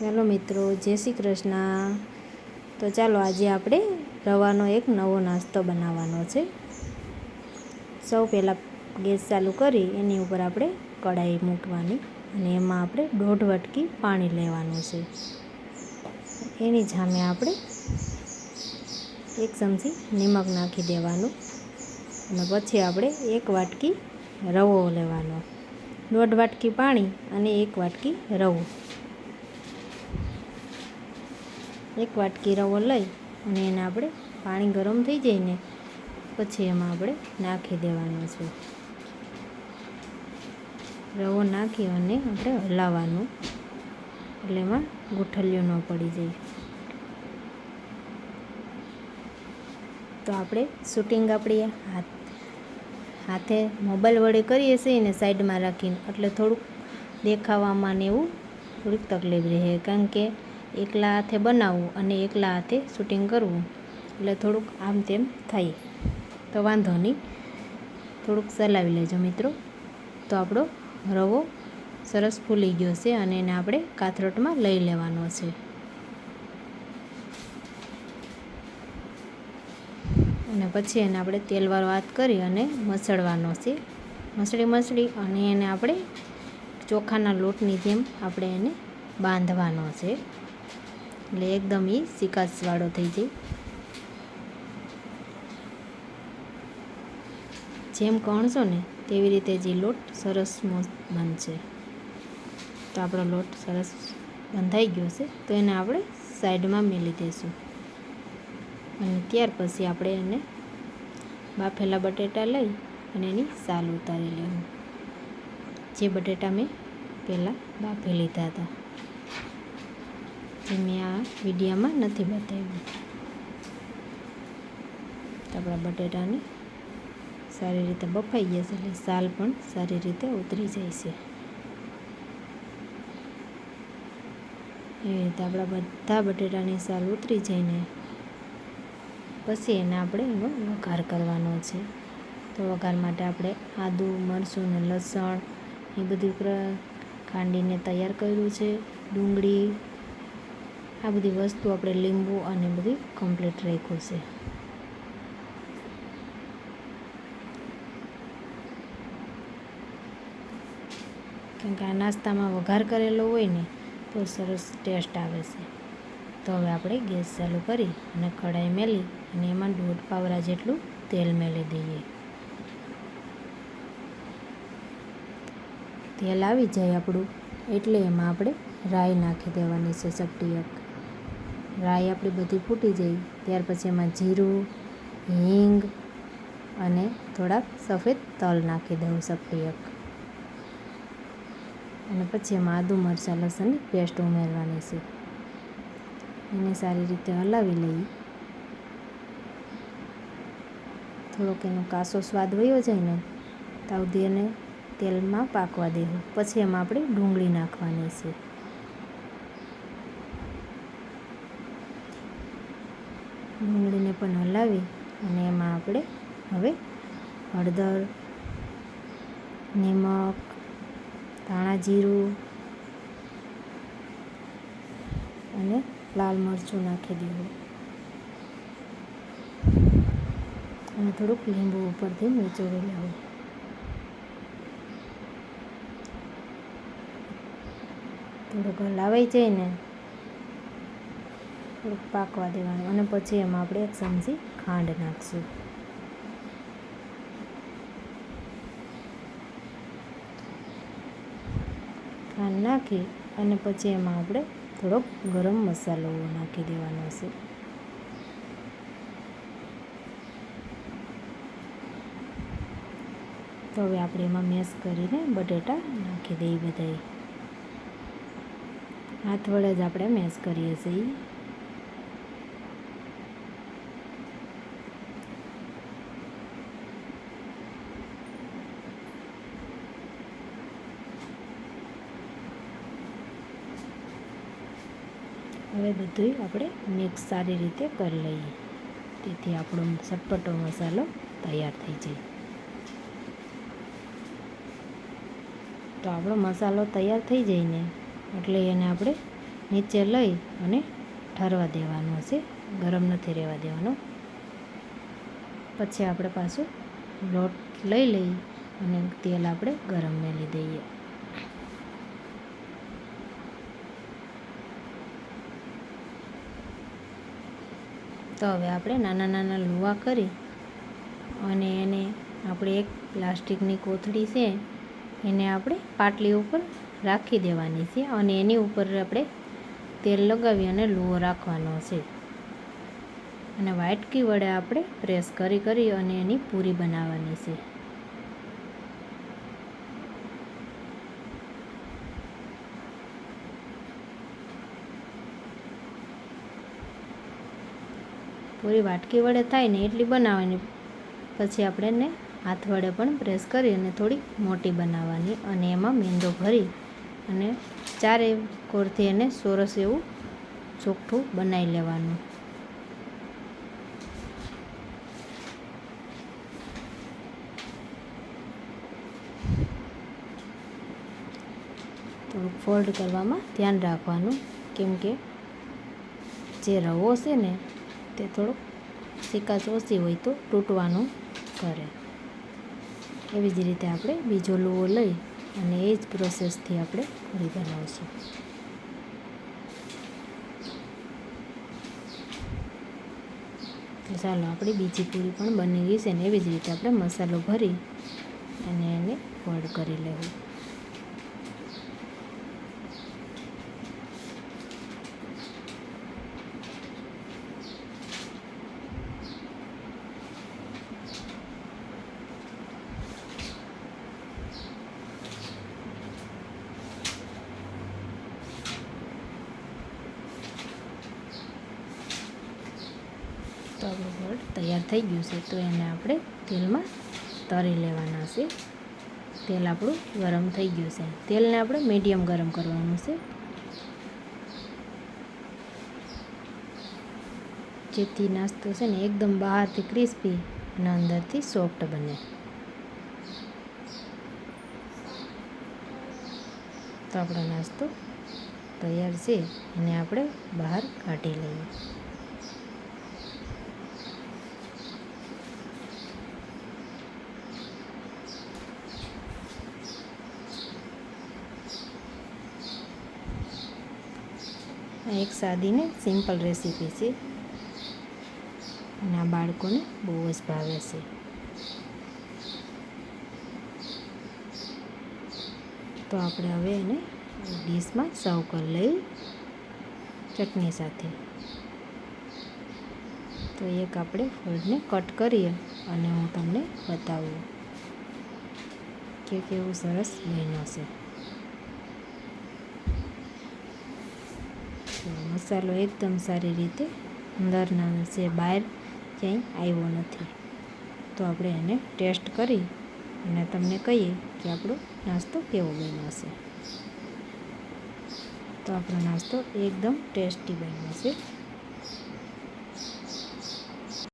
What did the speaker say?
ચાલો મિત્રો, જય શ્રી કૃષ્ણ. તો ચાલો આજે આપણે રવાનો એક નવો નાસ્તો બનાવવાનો છે. સૌ પહેલાં ગેસ ચાલુ કરી, એની ઉપર આપણે કઢાઈ મૂકવાની અને એમાં આપણે દોઢ વટકી પાણી લેવાનું છે. એની સામે આપણે એક ચમચી નિમક નાખી દેવાનું અને પછી આપણે એક વાટકી રવો લેવાનો. દોઢ વાટકી પાણી અને એક વાટકી રવો. એક વાટકી રવો લઈ અને એને આપણે પાણી ગરમ થઈ જાય ને પછી એમાં આપણે નાખી દેવાનો છે. રવો નાખી અને આપણે હલાવવાનું. એટલે એમાં ગુઠલીઓ ન પડી જાય. તો આપણે શૂટિંગ આપણી હાથ, હાથે મોબાઈલ વડે કરીએ છીએ ને સાઈડમાં રાખીને. એટલે થોડુંક દેખાવામાં ને એવું થોડીક તકલીફ રહે. કારણ કે એકલા હાથે બનાવવું અને એકલા હાથે શૂટિંગ કરવું. એટલે થોડુંક આમ તેમ થાય. તો વાંધો નહીં. થોડુંક ચલાવી લેજો મિત્રો. તો આપણો રવો સરસ ફૂલી ગયો છે અને એને આપણે કાથરોટમાં લઈ લેવાનો છે. અને પછી એને આપણે તેલવાળો હાથ કરી અને મસળવાનો છે. મસળી મસળી અને એને આપણે ચોખાના લોટની જેમ આપણે એને બાંધવાનો છે. એટલે એકદમ એ સિકાસવાળો થઈ જાય જેમ કણશો ને તેવી રીતે જે લોટ સરસ બનશે. તો આપણો લોટ સરસ બંધાઈ ગયો છે તો એને આપણે સાઈડમાં મેલી દઈશું અને ત્યાર પછી આપણે એને બાફેલા બટેટા લઈ અને એની સાલ ઉતારી લેવું. જે બટેટા મેં પહેલાં બાફી લીધા હતા. જે મેં આ વિડીયામાં નથી બતાવ્યું. તો આપણા બટેટાને સારી રીતે બફાઈ જશે એટલે સાલ પણ સારી રીતે ઉતરી જાય છે. એવી રીતે આપણા બધા બટેટાની સાલ ઉતરી જઈને પછી એને આપણે એનો વઘાર કરવાનો છે. તો વઘાર માટે આપણે આદુ, મરચું ને લસણ એ બધું ખાંડીને તૈયાર કર્યું છે. ડુંગળી આ બધી વસ્તુ આપણે લીંબુ અને બધી કમ્પ્લીટ રાખ્યું છે. કેમ કે આ નાસ્તામાં વઘાર કરેલો હોય ને, તો સરસ ટેસ્ટ આવે છે. તો હવે આપણે ગેસ ચાલુ કરી અને કઢાઈ મેલી અને એમાં દોઢ પાવરા જેટલું તેલ મેલી દઈએ. તેલ આવી જાય આપણું, એટલે એમાં આપણે રાઈ નાખી દેવાની છે, ચપટી એક. રાઈ આપણી બધી ફૂટી જાય. ત્યાર પછી એમાં જીરું, હિંગ અને થોડાક સફેદ તલ નાખી દઉં ચપટી અને પછી એમાં આદુ, મરચાં, લસણની પેસ્ટ ઉમેરવાની છે. એને સારી રીતે હલાવી લઈ. થોડોક એનો કાસો સ્વાદ વયો જાય ને તાવધી એને તેલમાં પાકવા દેવું. પછી એમાં આપણે ડુંગળી નાખવાની છે. ડુંગળીને પણ હલાવી અને એમાં આપણે હવે હળદર, નિમક, ધાણા જીરું અને લાલ મરચું નાખી દેવું અને થોડુંક લીંબુ ઉપરથી નીચોડી લેવું. થોડુંક હલાવાઈ જાય ને પાકવા દેવાનું અને પછી એમાં આપણે એક ચમચી ખાંડ નાખશું. ખાંડ નાખી અને પછી એમાં આપણે થોડોક ગરમ મસાલો નાખી દેવાનો છે. તો હવે આપણે એમાં મેશ કરીને બટેટા નાખી દઈએ બધાએ હાથ વડે જ આપણે મેશ કરીએ છીએ. હવે બધું આપણે મિક્સ સારી રીતે કરી લઈએ. તેથી આપણો સટપટો મસાલો તૈયાર થઈ જાય. તો આપણો મસાલો તૈયાર થઈ જાય ને એટલે એને આપણે નીચે લઈ અને ઠરવા દેવાનો હશે. ગરમ નથી રહેવા દેવાનો. પછી આપણે પાછું લોટ લઈ લઈ અને તેલ આપણે ગરમ મેલી દઈએ. તો હવે આપણે નાના નાના લુવા કરી અને એને આપણે એક પ્લાસ્ટિકની કોથળી છે એને આપણે પાટલી ઉપર રાખી દેવાની છે અને એની ઉપર આપણે તેલ લગાવી અને લુવો રાખવાનો છે. અને વાટકી વડે આપણે પ્રેસ કરી કરી અને એની પૂરી બનાવવાની છે. પૂરી વાટકી વડે થાય ને એટલી બનાવવાની. પછી આપણે એને હાથ વડે પણ પ્રેસ કરી અને થોડી મોટી બનાવવાની અને એમાં મેંદો ભરી અને ચારે કોરથી એને સરસ એવું ચોખ્ઠું બનાવી લેવાનું. થોડુંક ફોલ્ડ કરવામાં ધ્યાન રાખવાનું, કેમ કે જે રવો છે ને તે થોડોક સિકાચ ઓછી હોય તો તૂટવાનું કરે. એવી જ રીતે આપણે બીજો લુવો લઈ અને એ જ પ્રોસેસથી આપણે પૂરી બનાવીશું. તો ચાલો, આપણી બીજી પૂરી પણ બની ગઈ છે ને એવી જ રીતે આપણે મસાલો ભરી અને એને ફોલ્ડ કરી લેવું. તો આપણું ગોળ તૈયાર થઈ ગયું છે. તો એને આપણે તેલમાં તળી લેવાના છે. તેલ આપણું ગરમ થઈ ગયું છે. તેલને આપણે મીડિયમ ગરમ કરવાનું છે. જેથી નાસ્તો છે ને એકદમ બહારથી ક્રિસ્પી અને અંદરથી સોફ્ટ બને. તો આપણો નાસ્તો તૈયાર છે. એને આપણે બહાર કાઢી લઈએ. એક સાદી ને સિમ્પલ રેસીપી છે. અને આ બાળકોને બહુ જ ભાવે છે. તો આપણે હવે એને ડીશમાં સર્વ કરી લઈ ચટણી સાથે. તો એક આપણે ફળને કટ કરીએ અને હું તમને બતાવું કે કેવું સરસ બન્યો છે તો મસાલો એકદમ સારી રીતે અંદરના છે બહાર ક્યાંય આવ્યો નથી. તો આપણે એને ટેસ્ટ કરી અને તમને કહીએ કે આપણો નાસ્તો કેવો બન્યો છે તો આપણો નાસ્તો એકદમ ટેસ્ટી બન્યો છે